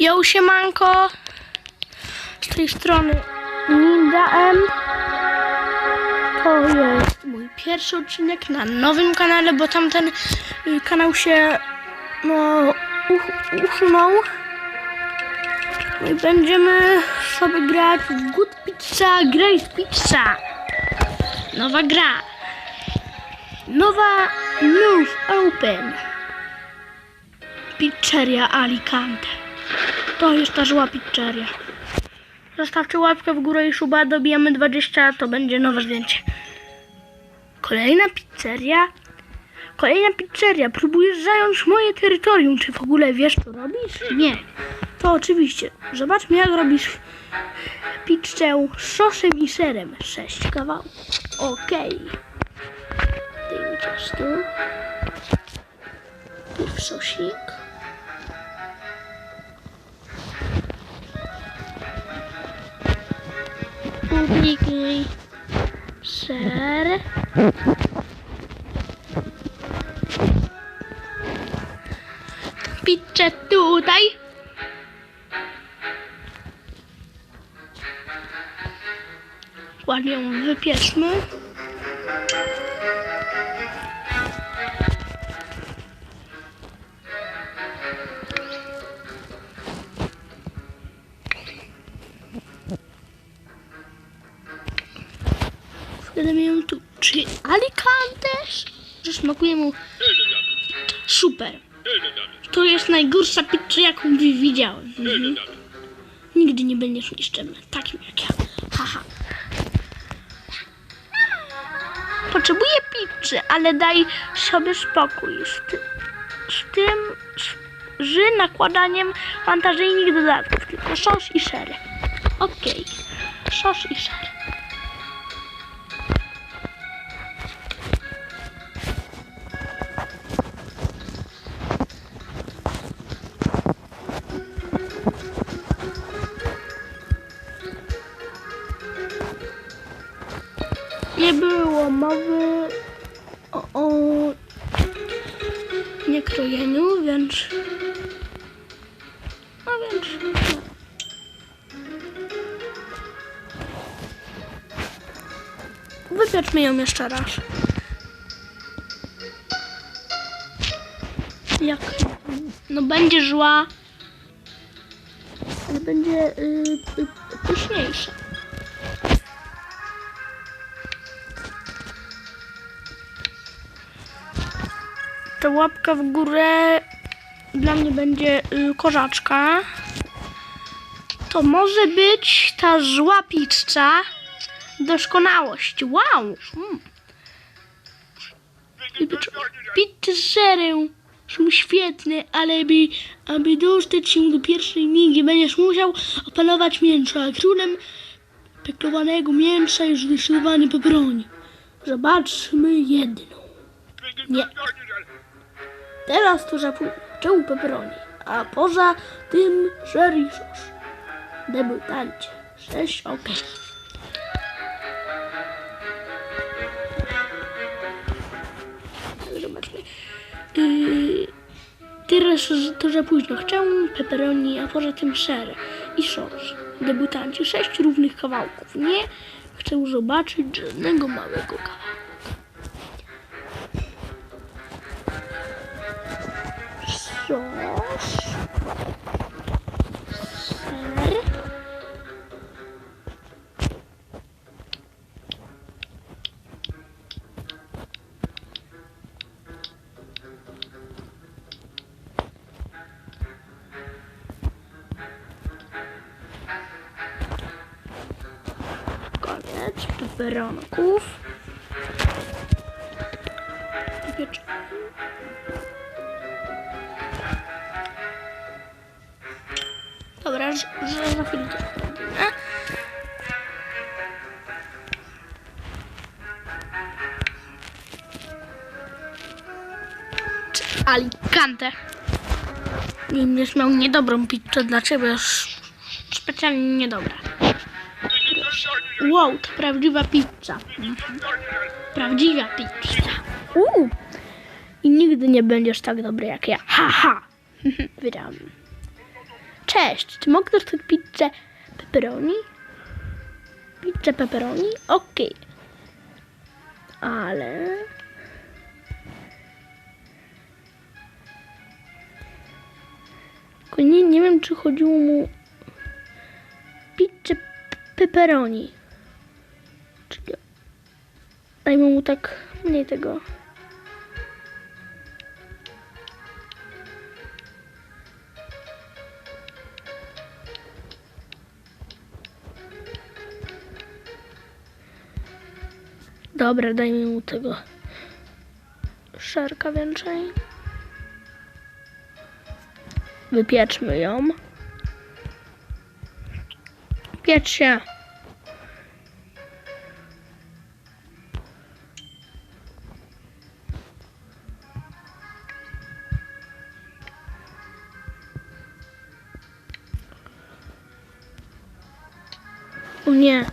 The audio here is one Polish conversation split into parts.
Yo, siemanko! Z tej strony Ninja M. To jest mój pierwszy odcinek na nowym kanale, bo tamten y, kanał się no, uch. No i będziemy sobie grać w Good Pizza Great Pizza. Nowa gra. Nowa News Open. Pizzeria Alicante. To jest ta zła pizzeria. Zostawcie łapkę w górę i szuba, dobijamy 20, to będzie nowe zdjęcie. Kolejna pizzeria. Kolejna pizzeria. Próbujesz zająć moje terytorium. Czy w ogóle wiesz, co robisz? Nie. To oczywiście. Zobaczmy, jak robisz pizzę z sosem i serem. Sześć kawałków. Okej. Okay. tu. Pierw sosik. Publikuj ser. Pizzę tutaj. Ładnie ją wypieszmy. Smakuje mu super. To jest najgorsza pizza, jaką wi- widziałem. Mhm. Nigdy nie będziesz niszczony. Takim jak ja. Haha. Potrzebuję pizzy, ale daj sobie spokój z, ty, z tym, z, nakładaniem fantazyjnych dodatków. Tylko sos i ser. Okej. Sos i ser. Wypieczmy ją jeszcze raz. Jak? No będzie żła, ale będzie y, y, pyszniejsza. ta łapka w górę dla mnie będzie y, korzaczka. To może być ta zła pizza. Doskonałość. Wow. Mm. Serem są świetne, ale by, aby dostać się do pierwszej migi będziesz musiał opanować mięso, a królem peklowanego mięsa jest zdecydowany pepperoni. Zobaczmy jedną. Nie. Teraz to zapoczął pepperoni, a poza tym sos. Debiutancie. Sześć, okej. Zobaczmy. Yy, teraz za późno. Chcę pepperoni, a poza tym ser i sos. Debiutancie. Sześć równych kawałków. Nie chcę zobaczyć żadnego małego kawałka. sos, koniec peperonków. Piecz- Dobra, że, że za chwilę zrobimy. Czy Alicante. Będziesz miał niedobrą pizzę dla ciebie. Specjalnie niedobra. Wow, to prawdziwa pizza. Prawdziwa pizza. Uuu. I nigdy nie będziesz tak dobry jak ja. Ha, ha. Wiedziałam. Cześć, czy mogę dostać pizzę pepperoni? Pizzę pepperoni? Okej. Ale... Tylko nie, nie wiem, czy chodziło mu pizzę pepperoni. Czyli dajmy mu tak mniej tego. Dobra, dajmy mu tego szerka więcej. Wypieczmy ją. Piecz się. O nie.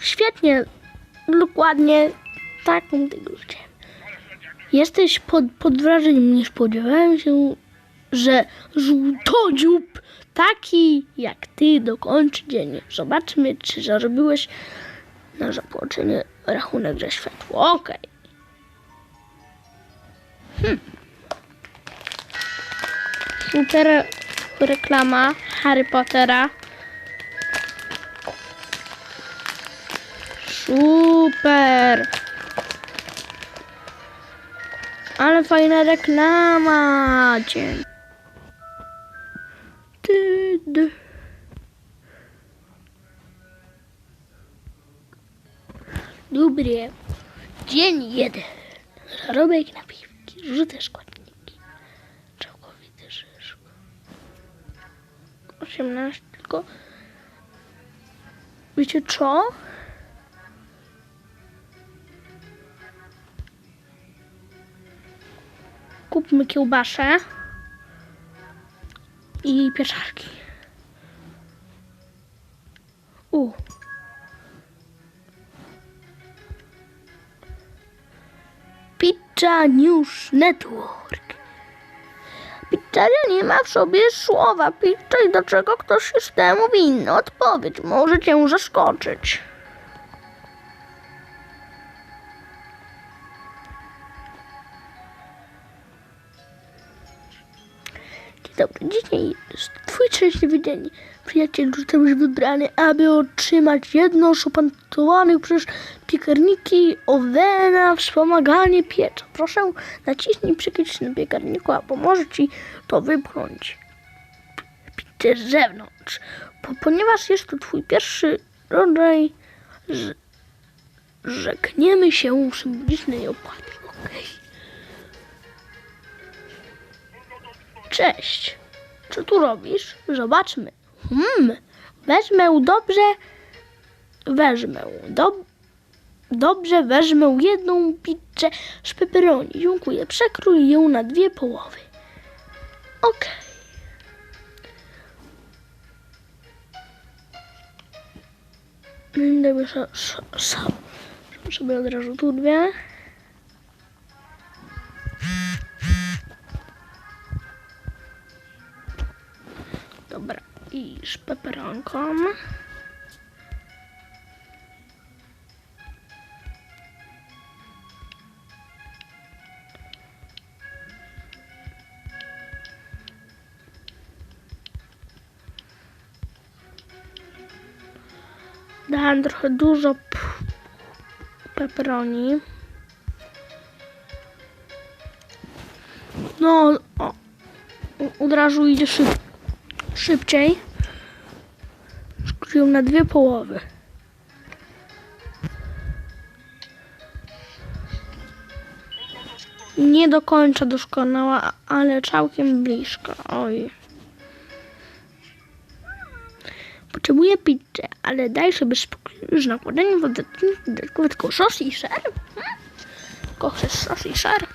Świetnie. Dokładnie taką tego chciałem. Jesteś pod, pod wrażeniem. Nie spodziewałem się, że żółtodziób taki jak ty dokończy dzień. Zobaczmy, czy zarobiłeś na zapłacenie rachunek za światło. Okej. Hmm. Super reklama Harry Pottera. Super! Ale fajna reklama! Dy. Dobry. Dzień jeden. Zarobek na piwki, żółte składniki. Całkowity szyszk. 18 tylko. Wiecie co? Kupmy kiełbaszę i pieczarki. U. Pizza News Network. Pizzeria nie ma w sobie słowa pizza i do czego ktoś jest temu winny. Odpowiedź może cię zaskoczyć. Dobry, dzisiaj twój szczęśliwy dzień. Przyjaciel zostałeś wybrany, aby otrzymać jedno z opatentowanych przez piekarniki Owena wspomaganie pieca. Proszę naciśnij przycisk na piekarniku, a pomoże ci to wypchnąć z zewnątrz. Po, ponieważ jest to twój pierwszy rodzaj, rzekniemy się symbolicznej opłaty. Okej. Cześć. Co tu robisz? Zobaczmy. Hmm. Wezmę dobrze. Wezmę. Dob, dobrze wezmę jedną pizzę z pepperoni. Dziękuję. Przekrój ją na dwie połowy. Okej. So, so, sobie od razu tu dwie. Peperonką. Dałem trochę dużo peperoni. No, o, u- od razu idzie szyb, szybciej. Skróciłem na dwie połowy. Nie do końca doskonała, ale całkiem blisko. Oj. Potrzebuję pizzę, ale daj sobie spokój z nakładaniem dodatkowo tylko sos i ser. Hmm? Tylko chcesz sos i ser?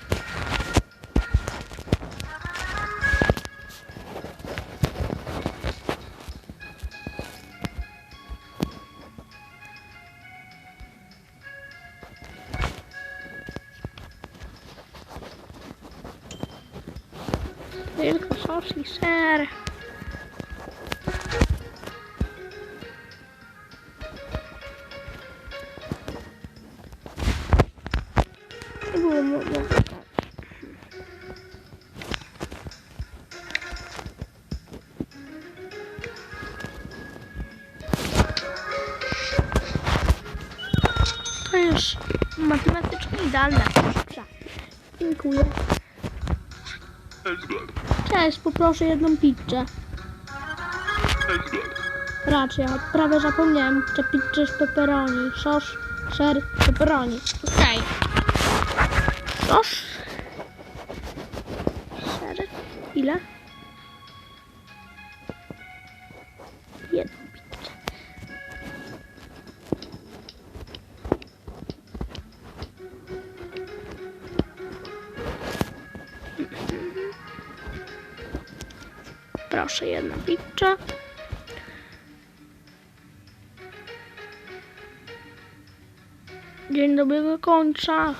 Tylko sos i ser. Nie było Cześć, poproszę jedną pizzę. Raczej, ja prawie zapomniałem, że pizzę z pepperoni. Sos, ser, pepperoni. Okej. Sos. Ser. Ile? Proszę, jedna pizza. Dzień dobiega końca.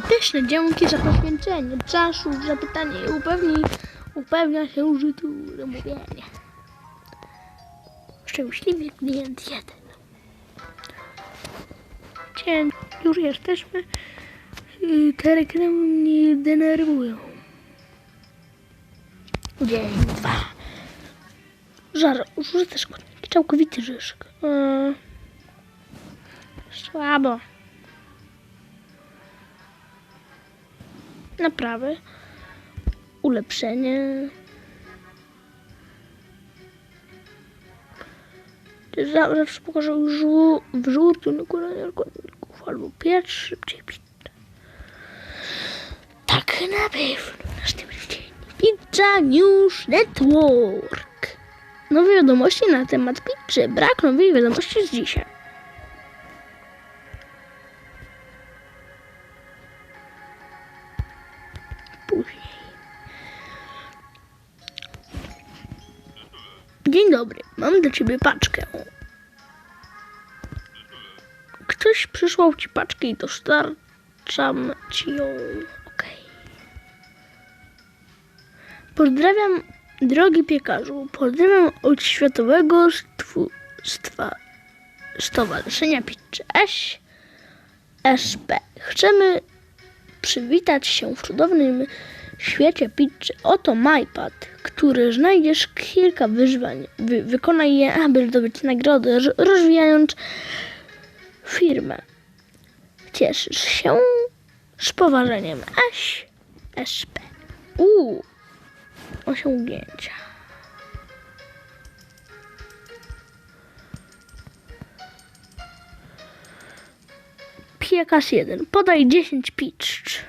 Pyszne, dzięki za poświęcenie czasu, zapytanie i upewni, upewnia się, że tu mówienie. Szczęśliwy klient jeden. Dzień, już jesteśmy. Yy, Te reklamy mnie denerwują. Dzień dwa. Żar, użyte składniki, całkowity ryżek. Yy, słabo. Naprawy. Ulepszenie. Za- Zawsze pokażę żu- wzór tu nakładania składników albo piec szybciej pizzę. Tak na pewno. Następny dzień. Pizza News Network. Nowe wiadomości na temat pizzy. Brak nowych wiadomości z dzisiaj. Ciebie paczkę. Ktoś przysłał ci paczkę i dostarczam ci ją. Okej. Pozdrawiam, drogi piekarzu. Pozdrawiam od Światowego Stowarzyszenia Pizzy SP. Chcemy przywitać się w cudownym świecie pizzy. Oto MyPad, który znajdziesz kilka wyzwań. Wy, wykonaj je, aby zdobyć nagrodę, roz- rozwijając firmę. Cieszysz się z poważeniem S, SP. U osiągnięcia. Piekarz 1. Podaj 10 pizz.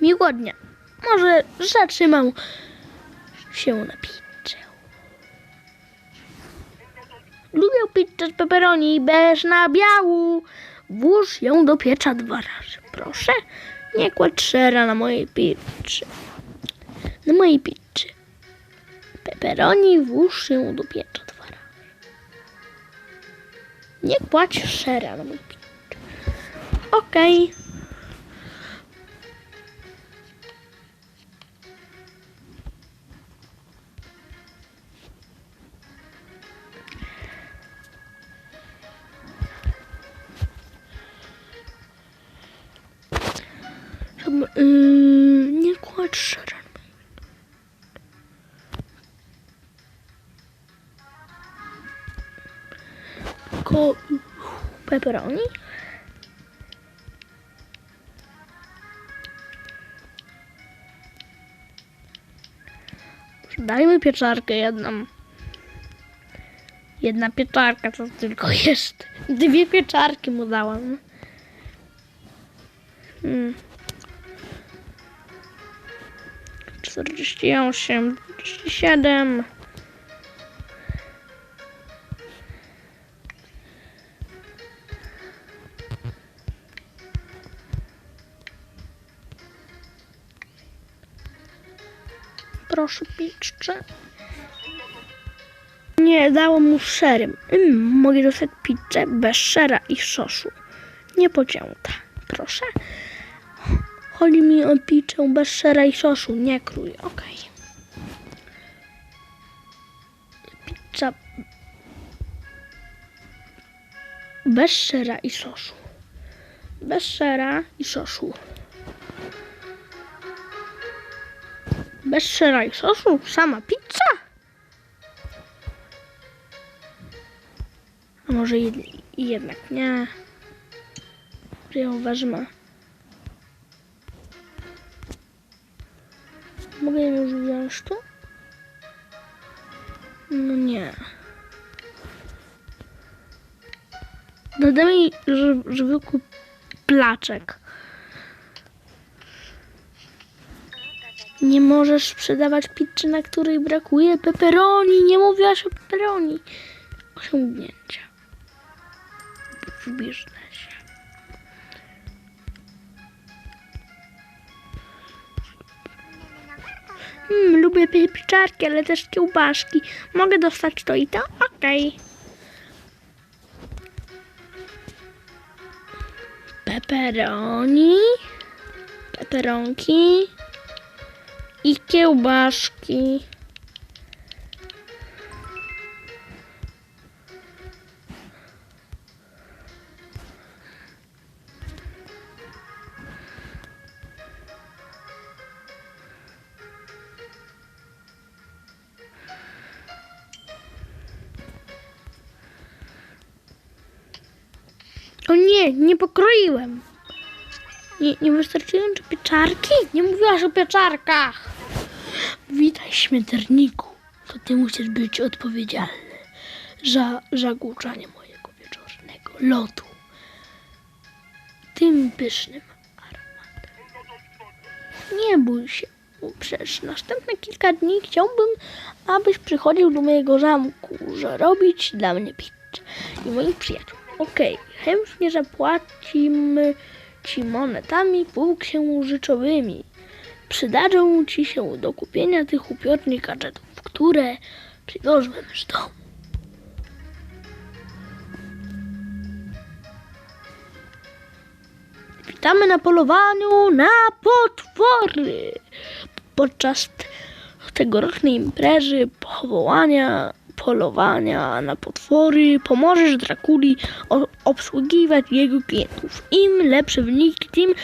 Miłego dnia. Może zatrzymał się na pizzę. Lubię pizzę z pepperoni bez nabiału. Włóż ją do pieca dwa razy. Proszę, nie kładź sera na mojej pizzy. Na mojej pizzy. Pepperoni włóż ją do pieca dwa razy. Nie kładź sera na mojej pizzy. Okej. Żeby, Pepperoni? Dajmy pieczarkę jedną. Jedna pieczarka to tylko jest. Dwie pieczarki mu dałam. Hmm. 48, 47. proszę pizzę. Nie, dało mu szerem. Mm, mogę dostać pizzę bez szera i sosu. Nie pocięta, proszę. Chodzi mi o pizzę bez szera i sosu, nie krój, okej. Pizza bez szera i sosu. Bez szera i sosu. Bez szera i sosu? Sama pizza? A może jed jednak nie? Że ją wezmę. Mogę ją już wziąć tu? No nie. Ży- zwykły placzek. Nie możesz sprzedawać pizzy, na której brakuje pepperoni. Nie mówiłaś o pepperoni. Osiągnięcia. W biznesie. Hmm, lubię pi- pieczarki, ale też kiełbaszki. Mogę dostać to i to? Okej. Pepperoni. Peperonki. I kiełbaszki. O nie, nie pokroiłem. Nie, nie wystarczająco pieczarki? Nie mówiłaś o pieczarkach. Witaj, śmiertelniku. To ty musisz być odpowiedzialny za zagłuszanie mojego wieczornego lotu. Tym pysznym aromatem. Nie bój się. Przez następne kilka dni chciałbym, abyś przychodził do mojego zamku, zarobić dla mnie pizzę i moich przyjaciół. Okej, chętnie zapłacimy ci monetami półksiężycowymi. Przydadzą ci się do kupienia tych upiornych gadżetów, które przywiozłem z domu. Witamy na polowaniu na potwory. Podczas tegorocznej imprezy powołania, polowania na potwory pomożesz Drakuli obsługiwać jego klientów. Im lepsze wyniki, tym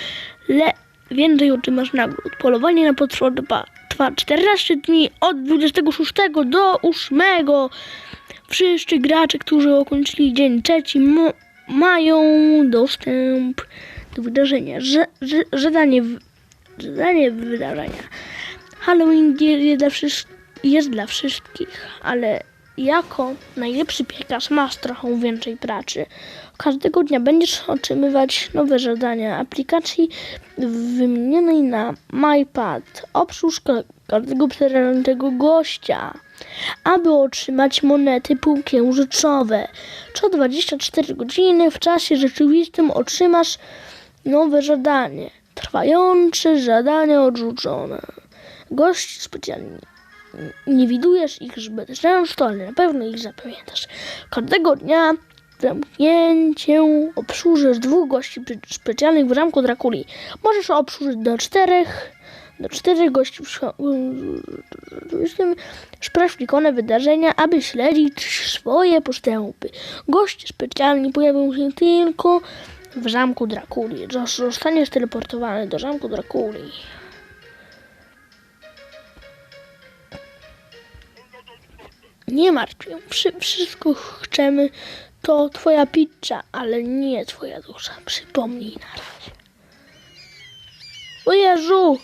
le- więcej otrzymasz nagród. Polowanie na potwory trwa- trwa 14 dni od 26 do 8. Wszyscy gracze, którzy ukończyli dzień trzeci, mają dostęp do wydarzenia. Zadanie, zadanie wydarzenia. Halloween jest, dla jest dla wszystkich, ale jako najlepszy piekarz masz trochę więcej pracy. Każdego dnia będziesz otrzymywać nowe zadania aplikacji wymienionej na MyPad. Obsłuż ka- każdego przerażającego gościa. Aby otrzymać monety półksiężycowe. Co 24 godziny w czasie rzeczywistym otrzymasz nowe zadanie. Trwające zadania odrzucone. Gości specjalni. Nie widujesz ich zbyt często, ale na pewno ich zapamiętasz. Każdego dnia zamknięcie obsłużysz dwóch gości specjalnych w zamku Drakuli. Możesz obsłużyć do czterech, do czterech gości w świ- w tym sprawdź ikone wydarzenia, aby śledzić swoje postępy. Goście specjalni pojawią się tylko w zamku Drakuli. Zos- Zostaniesz teleportowany do zamku Drakuli. Nie martw się, Wszy, wszystko chcemy, to twoja pizza, ale nie twoja dusza. Przypomnij na razie. O Jezu!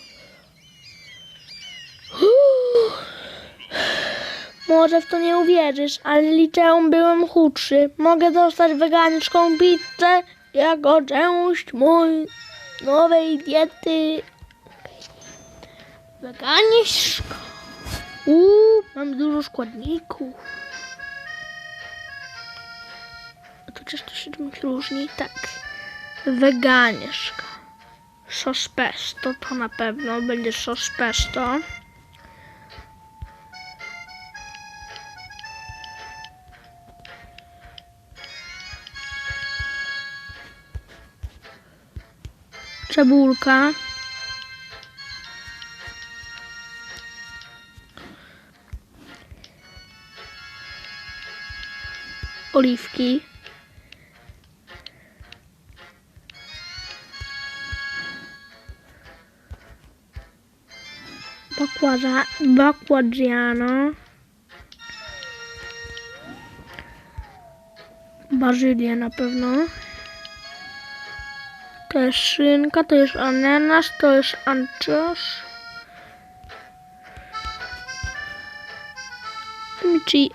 Może w to nie uwierzysz, ale liceum byłem chudszy. Mogę dostać wegańską pizzę jako część mojej nowej diety. Wegańska. Uuu, Mam dużo składników. A tu też się różni? Tak. Weganieszka. Sos pesto to na pewno będzie sos pesto. Cebulka. Oliwki. Bakłaża, bakładziano. Bazylię na pewno. To jest szynka, to jest ananas, to jest anczos. Czyli.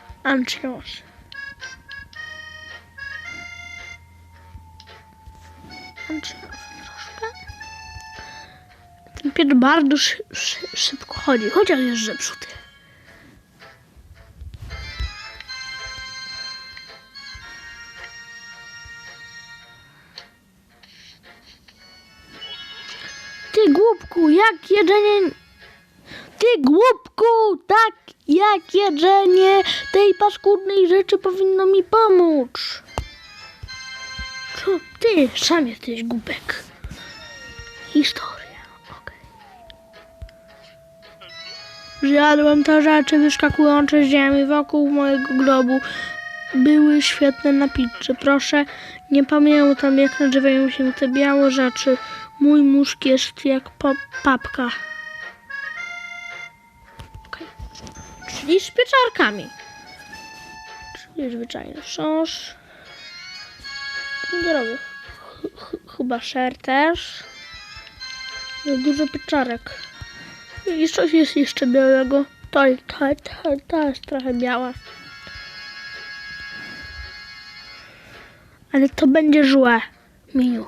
Pies bardzo szy, szy, szybko chodzi, chociaż jest zepsuty. Ty głupku, jak jedzenie... Ty głupku, tak jak jedzenie tej paskudnej rzeczy powinno mi pomóc. Co ty? Sam jesteś głupek. Historia, Zjadłem te rzeczy wyskakujące z ziemi wokół mojego globu. Były świetne na pizzy. Proszę, nie pamiętam jak nazywają się te białe rzeczy. Mój mózg jest jak pa- papka. Czyli z pieczarkami. Czyli zwyczajny sos. Pomidorowy. Ch- ch- chyba ser też. Jest dużo pieczarek. I coś jest jeszcze białego. To, to, to, to jest trochę białe. Ale to będzie złe. Mi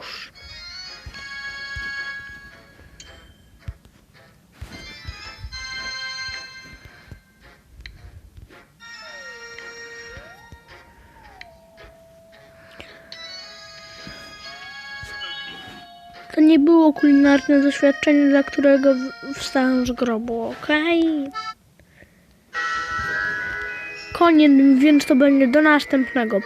nie było kulinarne doświadczenie, dla którego wstałem z grobu, okej? Koniec, więc to będzie do następnego.